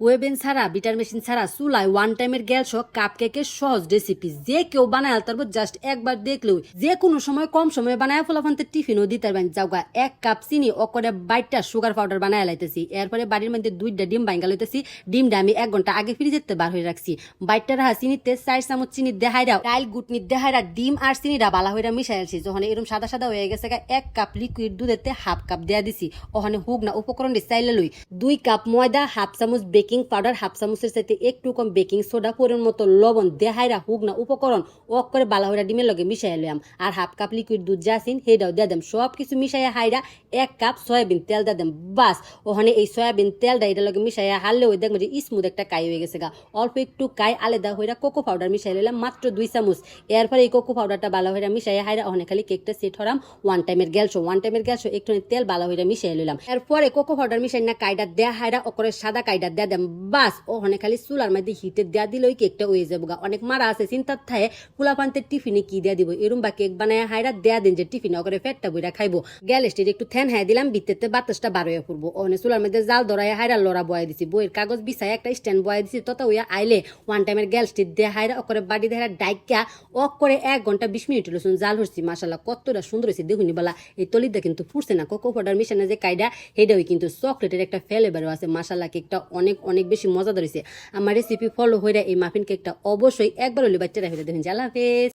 ওয়েবেন ছাড়া, bitter machine ছাড়া চুলায় ওয়ান টাইমের গ্যাস সহ কাপ কেকের সহজ রেসিপি যে কেউ বানায় তারপর জাস্ট একবার দেখলেও যে কোনো সময় কম সময়ে বানায় ফলাফান্তে টিফিনও দিতে পারবেন। যাওগা এক কাপ চিনি অকরে বাইটটা সুগার পাউডার বানায় লাইতেছি। এরপরে বাড়ির মধ্যে দুইটা ডিম বাইঙ্গা লইতেছি। ডিমটা আমি এক ঘণ্টা আগে ফ্রিজেতে বার হয়ে রাখছি। বাইটটা রাহা চিনিতে চার চামচ চিনি দেহাইরা ডাইল গুটনি দেহাইরা ডিম আর চিনিটা বালা হইরা মিশাই আলছি যখন এরকম সাদা সাদা হয়ে গেছে এক কাপ লিকুইড দুধেতে হাফ কাপ দেয়া দিছি। ওখানে হুক না উপকরণ চাইলে লই। দুই কাপ ময়দা হাফ চামচ বেকিং পাউডার হাফ চামচের সাথে একটু কম বেকিং সোডা পরিমাণ মতো লবণ, দেহাইরা হুক না উপকরণ ওক করে বালা হইরা ডিমের লগে মিশাই লইয়াম। আর হাফ কাপ লিকুইড দুধ যাসিন সেইটাও দিয়ে দেম। সব কিছু মিশাইয়া হাইরা এক কাপ সয়াবিন তেল দিয়ে দেম। বাস, ওখানে এই সয়াবিন তেলটা এটার লগে মিশাইয়া হারলে ওই দেখব যে স্মুথ একটা কাই হয়ে গেছে গা। অল্প একটু কাই আলাদা হইরা কোকো পাউডার মিশাই লইলাম, মাত্র দুই চামচ। এরপরে এই কোকো পাউডারটা বালা হইরা মিশাইয়া হাইরা ওখানে খালি কেকটা সেট হরাম ওয়ান টাইমের গ্যালসো। ওয়ান টাইমের গ্যালসো একটু তেল বালা হইরা মিশাই লইলাম। এরপরে কোকো পাউডার মিশাই না কাইডা দেয়া হাইরা ওকরে সাদা কাইডা দেয়া দেম। বাস, ও ওখানে খালি চুলার মধ্যে হিটে দেয়া দিলে, ওই কেকটা হয়ে যাব গা। অনেক মারা আছে, চিন্তার থায় ফুলা পান্তের টিফিনে কি দেয়া দিব? এরম বা কেক বানায় হাইরা দেয়া দিন যে টিফিনে ওকরে ফেটটা বইরা খাইবো। গ্যালেস্টির একটু থ্যান হাই দিলাম বিত্তেতে বাতাসটা বার হয়ে পড়ব ওখানে চুলার মধ্যে জাল ধরায় হাইরা লড়া বয়ে দিছি। বইয়ের কাগজ বিছায় একটা স্ট্যান্ড বয়ে দিছি তত ওয়া আইলে ওয়ান টাইমের গ্যালস্টির দিয়ে হাইরা ওকরে বাড়ি দেহারা ডাইকা অক করে এক ঘণ্টা বিশ মিনিট লসুন জাল হচ্ছি মাসাল্লাহ কতটা সুন্দর হয়েছে দেখুনি বলা। এই তলিদা কিন্তু ফুটছে না। কোকো পাউডার মিশানো যে কাইডা সেটাও কিন্তু চকলেটের একটা ফ্লেভারও আছে। মাসাল্লাহ কেকটা অনেক অনেক বেশি মজা হয়েছে আমার রেসিপি ফলো হয়ে এই মাফিন কেকটা অবশ্যই একবার হলে বাচ্চারা হলে দেখুন। জ্বালা